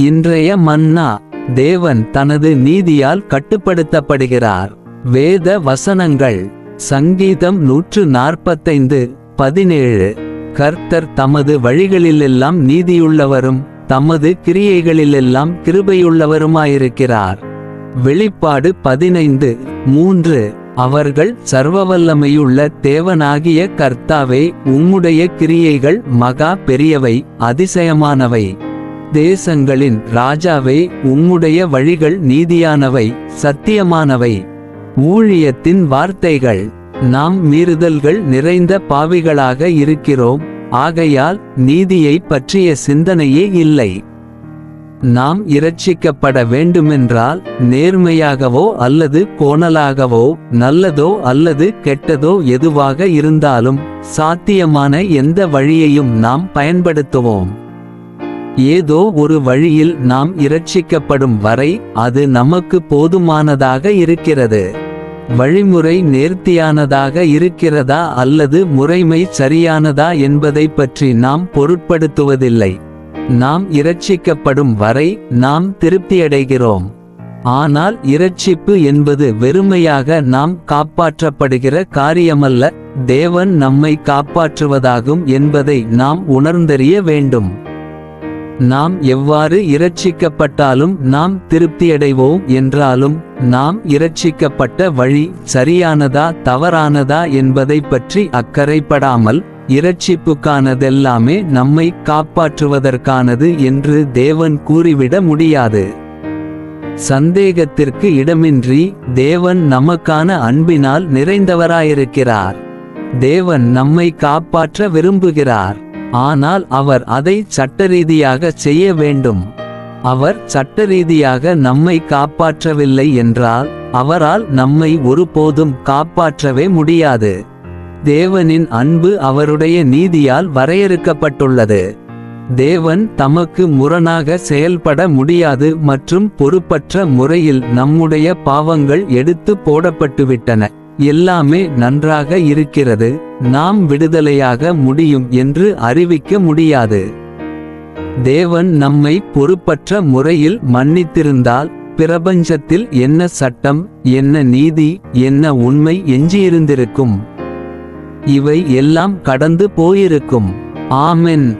இன்றைய மன்னா தேவன் தனது நீதியால் கட்டுப்படுத்தப்படுகிறார். வேத வசனங்கள் சங்கீதம் நூற்று நாற்பத்தைந்து பதினேழு. கர்த்தர் தமது வழிகளிலெல்லாம் நீதியுள்ளவரும் தமது கிரியைகளிலெல்லாம் கிருபையுள்ளவருமாயிருக்கிறார். வெளிப்பாடு பதினைந்து மூன்று. அவர்கள் சர்வவல்லமையுள்ள தேவனாகிய கர்த்தாவே உம்முடைய கிரியைகள் மகா பெரியவை அதிசயமானவை. தேசங்களின் ராஜாவே உம்முடைய வழிகள் நீதியானவை சத்தியமானவை. ஊழியத்தின் வார்த்தைகள் நாம் மீறுதல்கள் நிறைந்த பாவிகளாக இருக்கிறோம் ஆகையால் நீதியை பற்றிய சிந்தனையே இல்லை. நாம் இரட்சிக்கப்பட வேண்டுமென்றால் நேர்மையாகவோ அல்லது கோணலாகவோ நல்லதோ அல்லது கெட்டதோ எதுவாக இருந்தாலும் சாத்தியமான எந்த வழியையும் நாம் பயன்படுத்துவோம். ஏதோ ஒரு வழியில் நாம் இரட்சிக்கப்படும் வரை அது நமக்கு போதுமானதாக இருக்கிறது. வழிமுறை நேர்த்தியானதாக இருக்கிறதா அல்லது முறைமை சரியானதா என்பதை பற்றி நாம் பொருட்படுத்துவதில்லை. நாம் இரட்சிக்கப்படும் வரை நாம் திருப்தியடைகிறோம். ஆனால் இரட்சிப்பு என்பது வெறுமையாக நாம் காப்பாற்றப்படுகிற காரியமல்ல தேவன் நம்மை காப்பாற்றுவதாகும் என்பதை நாம் உணர்ந்தறிய வேண்டும். நாம் எவ்வாறு இரட்சிக்கப்பட்டாலும் நாம் திருப்தியடைவோம் என்றாலும் நாம் இரட்சிக்கப்பட்ட வழி சரியானதா தவறானதா என்பதை பற்றி அக்கறைப்படாமல் இரட்சிப்புக்கானதெல்லாமே நம்மை காப்பாற்றுவதற்கானது என்று தேவன் கூறிவிட முடியாது. சந்தேகத்திற்கு இடமின்றி தேவன் நமக்கான அன்பினால் நிறைந்தவராயிருக்கிறார். தேவன் நம்மை காப்பாற்ற விரும்புகிறார். ஆனால் அவர் அதை சட்டரீதியாக செய்ய வேண்டும். அவர் சட்டரீதியாக நம்மை காப்பாற்றவில்லை என்றால் அவரால் நம்மை ஒருபோதும் காப்பாற்றவே முடியாது. தேவனின் அன்பு அவருடைய நீதியால் வரையறுக்கப்பட்டுள்ளது. தேவன் தமக்கு முரணாக செயல்பட முடியாது மற்றும் பொறுப்பற்ற முறையில் நம்முடைய பாவங்கள் எடுத்து போடப்பட்டுவிட்டன. எல்லாமே நன்றாக இருக்கிறது. நாம் விடுதலையாக முடியும் என்று அறிவிக்க முடியாது. தேவன் நம்மை பொறுப்பற்ற முறையில் மன்னித்திருந்தால் பிரபஞ்சத்தில் என்ன சட்டம் என்ன நீதி என்ன உண்மை எஞ்சியிருந்திருக்கும். இவை எல்லாம் கடந்து போயிருக்கும். ஆமென்.